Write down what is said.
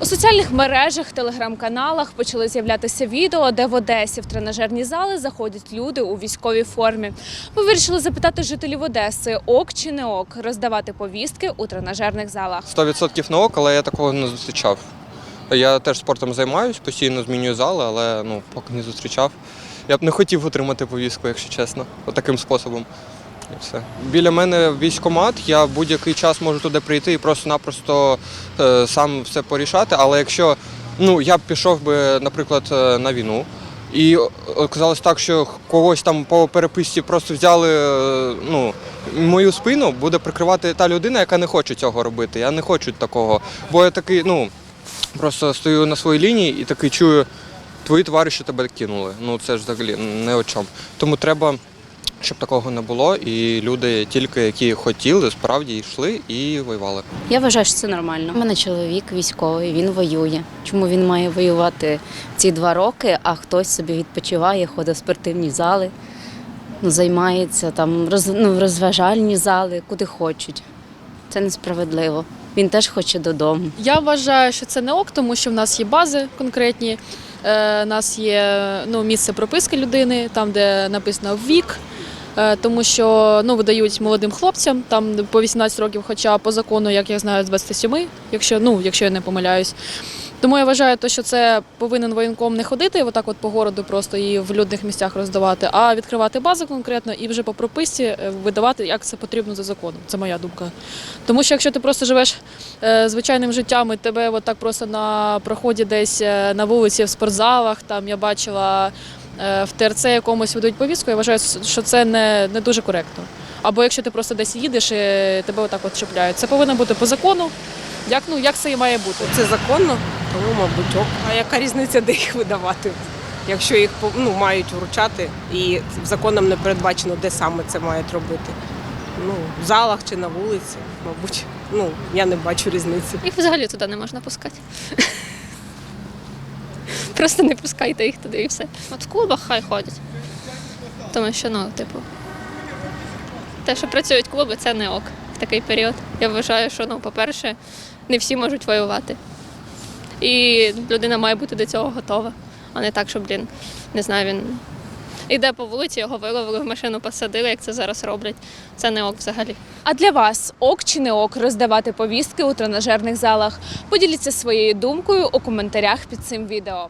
У соціальних мережах, телеграм-каналах почали з'являтися відео, де в Одесі в тренажерні зали заходять люди у військовій формі. Ми вирішили запитати жителів Одеси, ок чи не ок, роздавати повістки у тренажерних залах. 100% на ок, але я такого не зустрічав. Я теж спортом займаюся, постійно змінюю зали, але ну поки не зустрічав. Я б не хотів отримати повістку, якщо чесно, отаким способом. І все. Біля мене військкомат, я будь-який час можу туди прийти і просто-напросто е, сам все порішати. Але якщо ну, я б пішов би, наприклад, е, на війну, і оказалось так, що когось там по переписці просто взяли е, ну, мою спину, буде прикривати та людина, яка не хоче цього робити. Я не хочу такого. Бо я такий, ну, просто стою на своїй лінії і такий чую, твої товариші тебе кинули. Ну це ж взагалі не о чому. Тому треба, щоб такого не було, і люди, тільки які хотіли, справді йшли і воювали. Я вважаю, що це нормально. У мене чоловік військовий, він воює. Чому він має воювати ці два роки, а хтось собі відпочиває, ходить в спортивні зали, ну, займається там роз, ну, розважальні зали, куди хочуть. Це несправедливо. Він теж хоче додому. Я вважаю, що це не ок, тому що в нас є бази конкретні. Е, У нас є ну, місце прописки людини, там, де написано вік. Е, Тому що ну, видають молодим хлопцям там по 18 років, хоча по закону, як я знаю, з 27, якщо, ну, якщо я не помиляюсь. Тому я вважаю, що це повинен воєнком не ходити отак от по городу просто і в людних місцях роздавати, а відкривати бази конкретно і вже по прописці е, видавати, як це потрібно за законом. Це моя думка. Тому що якщо ти просто живеш е, звичайним життям, і тебе от так просто на проході десь на вулиці, в спортзалах, там я бачила в ТРЦ якомусь видають повістку, я вважаю, що це не, не дуже коректно. Або якщо ти просто десь їдеш і тебе отак от чіпляють. Це повинно бути по закону. Як, ну, як це і має бути. Це законно, тому, мабуть, ок. А яка різниця, де їх видавати? Якщо їх ну, мають вручати, і законом не передбачено, де саме це мають робити. Ну, в залах чи на вулиці, мабуть. Ну, я не бачу різниці. Їх взагалі туди не можна пускати. Просто не пускайте їх туди і все. От в клубах хай ходять. Тому що, ну, типу, те, що працюють клуби, це не ок в такий період. Я вважаю, що, ну, по-перше, не всі можуть воювати. І людина має бути до цього готова, а не так, що, блін, не знаю, він іде по вулиці, його виловили в машину, посадили, як це зараз роблять. Це не ок взагалі. А для вас ок чи не ок роздавати повістки у тренажерних залах? Поділіться своєю думкою у коментарях під цим відео.